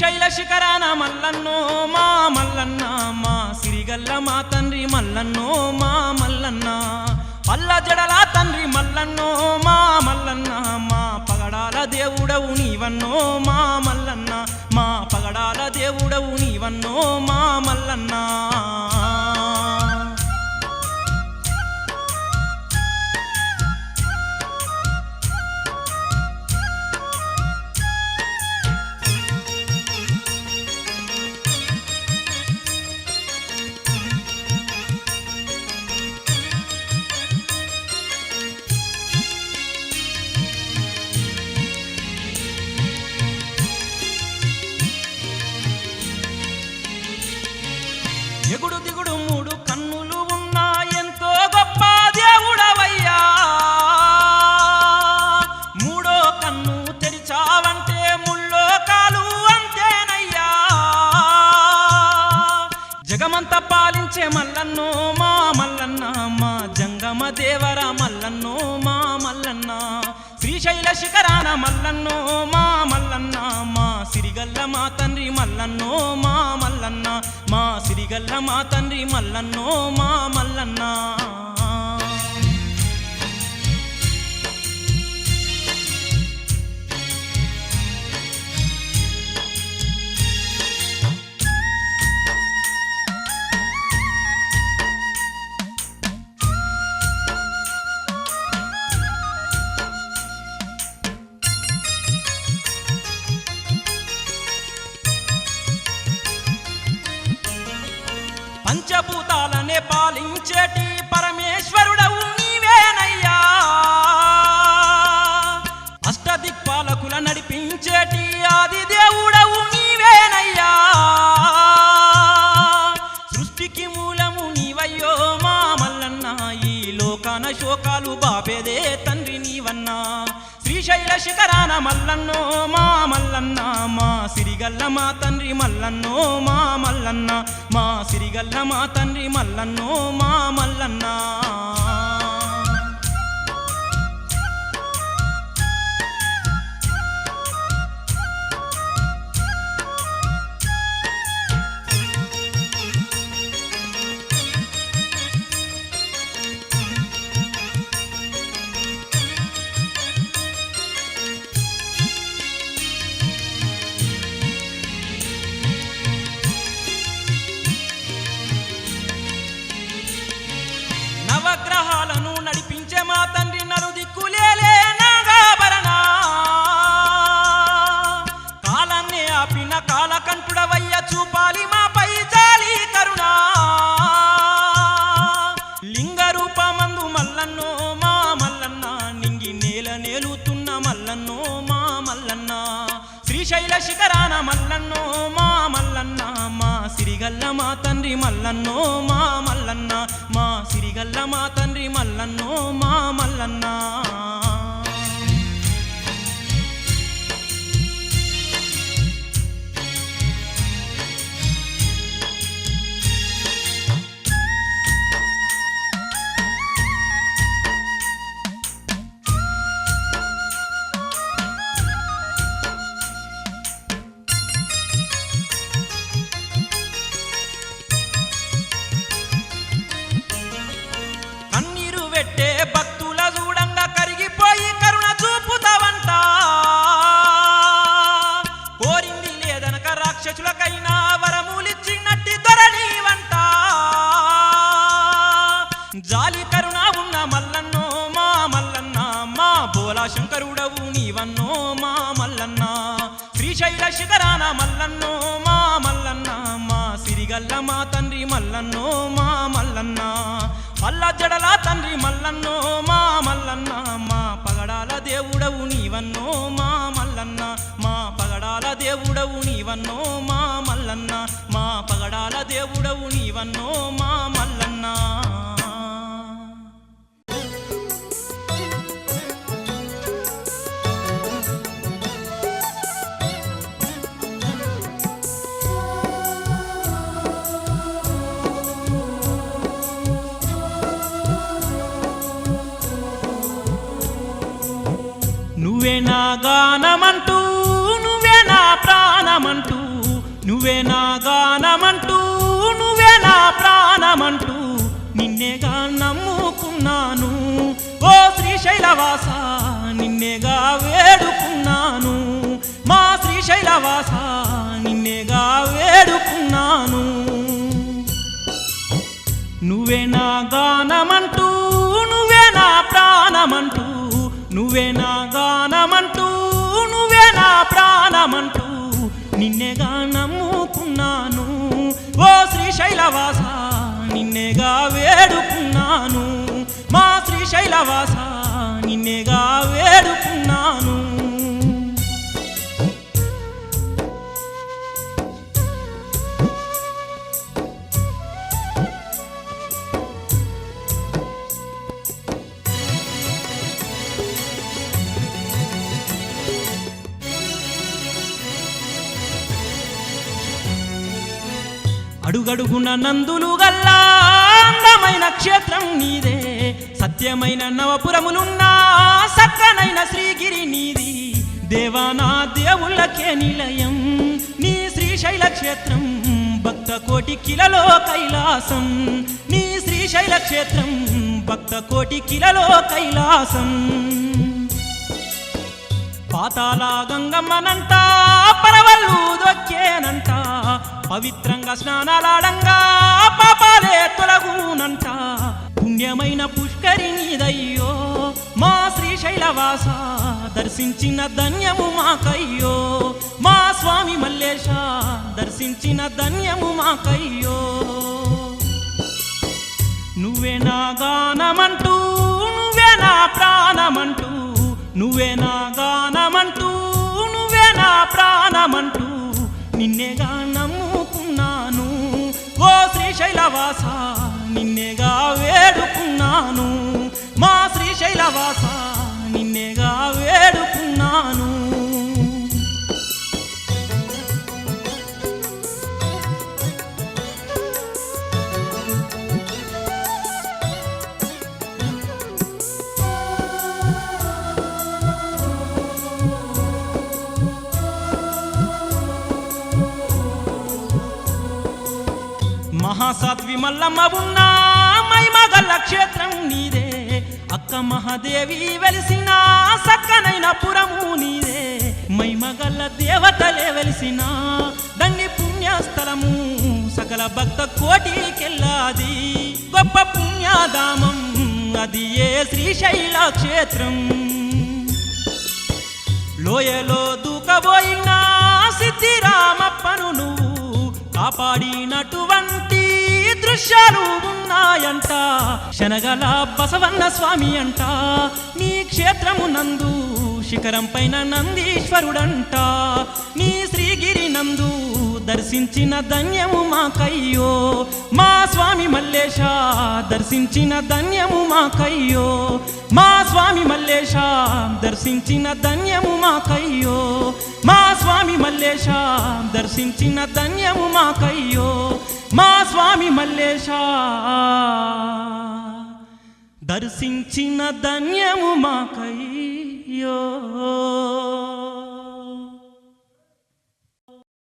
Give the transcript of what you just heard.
శ్రీశైల శిఖరాన మల్లన్నో మా మల్లన్న మా సిరిగల్ల మా తండ్రి మల్లన్నో మా మల్లన్న. పల్ల జడల తండ్రి మల్లన్నో మా మల్లన్న. మా పగడాల దేవుడవు నీవన్నో మా మల్లన్న. మా పగడాల దేవుడవు నీవన్నో మా మల్లన్నా. శిఖరాన మల్లన్నో మా మల్లన్న మా సిరిగల్ల మా తండ్రి మల్లన్నో మా మల్లన్న మా సిరిగల్ల మా తండ్రి మల్లన్నో మా మల్లన్నా. పంచభూతాలనే పాలించేటి పరమేశ్వరుడవు. శ్రీశైల శిఖరాన మల్లన్నో మా మల్లన్న మా సిరిగల్ల మా తండ్రి మల్లన్నో మా మల్లన్న మా సిరిగల్ల మా తండ్రి మల్లన్నో మా మల్లన్నా. శ్రీశైల శిఖరాన మల్లన్నో మా మల్లన్న మా సిరిగల్ల మా తండ్రి మల్లన్నో మా మల్లన్న మా సిరిగల్ల మా తండ్రి మల్లన్నో మా మల్లన్నా. జాలి కరుణ ఉన్న మల్లన్నో మా మల్లన్న మా బోలా శంకరుడవు నీవన్నో మా మల్లన్న. శ్రీశైల శిఖరాన మల్లన్నో మా మల్లన్న మా సిరిగల్ల మా తండ్రి మల్లన్నో మా మల్లన్న. మల్ల జడల తండ్రి మల్లన్నో మా మల్లన్న మా పగడాల దేవుడవు నీవన్నో మా మల్లన్న. మా పగడాల దేవుడవు నీవన్నో మా మల్లన్న మా పగడాల దేవుడవు నీవన్నో మా నువ్వే నా గానమంటూ నువ్వే నా ప్రాణమంటూ నిన్నేగా నమ్ముకున్నాను. ఓ శ్రీశైలవాస నిన్నేగా వేడుకున్నాను. మా శ్రీశైలవాస నిన్నేగా వేడుకున్నాను. నువ్వే నా గానమంటూ నువ్వే నా ప్రాణమంటూ నువ్వే నా గానమంటూ నువ్వే నా ప్రాణమంటూ నిన్నేగా నమ్ముకున్నాను. ఓ శ్రీశైలవాస నిన్నేగా వేడుకున్నాను. మా శ్రీశైలవాస నిన్నేగా వేడుకున్నాను. అడుగడుగున నందులు గల్లా అందమైన క్షేత్రం నీదే. సత్యమైన నవపురములున్నా సక్కనైన శ్రీగిరి నీది. దేవానా దేవుళ్ళకే నిలయం నీ శ్రీశైల క్షేత్రం. భక్త కోటి కిలలో కైలాసం నీ శ్రీశైల క్షేత్రం. భక్త కోటి కిలలో కైలాసం. పాతాల గంగమ్మనంట పరవళ్ళు దొక్కేనంట పవిత్రంగా స్నానాలాడంగా పాపాలే తొలగునంట. పుణ్యమైన పుష్కరిణిదయ్యో మా శ్రీశైలవాస దర్శించిన ధన్యము మాకయ్యో. మా స్వామి మల్లేశ దర్శించిన ధన్యము మాకయ్యో. నువ్వే నా గానమంటూ నువ్వే నా ప్రాణమంటూ నువ్వే నా గానమంటూ నువ్వే నా ప్రాణమంటూ నిన్నేగా నమ్ముకున్నాను ఓ శ్రీశైలవాస నిన్నేగా వేడుకున్నాను. మా శ్రీశైలవాస నిన్నేగా వేడుకున్నాను. మహాసాత్వి మల్లమ్మ ఉన్నా మైమగల్ల క్షేత్రం నీదే. అక్క మహాదేవి వెలిసిన సక్కనైన పురము నీదే. మైమగల్ల దేవతలే వెలిసిన దండి పుణ్యస్థలము సకల భక్త కోటికెళ్ళాది గొప్ప పుణ్యాధామం అది ఏ శ్రీశైల క్షేత్రం? లోయలో దూకబోయిన సిద్ధిరామప్పను నువ్వు కాపాడినటువంటి దృశ్యాలు ఉన్నాయంట. శనగల బసవన్న స్వామి అంట. నీ క్షేత్రము నందు శిఖరం పైన నందీశ్వరుడంట. నీ శ్రీగిరి నందు దర్శించిన ధన్యము మాకయ్యో. మా స్వామి మల్లేశ దర్శించిన ధన్యము మాకయ్యో. మా స్వామి మల్లేశ దర్శించిన ధన్యము మాకయ్యో. మా స్వామి మల్లేశ దర్శించిన ధన్యము మాకయ్యో. మా స్వామి మల్లేశ. దర్శించిన ధన్యము మాకయ్యో.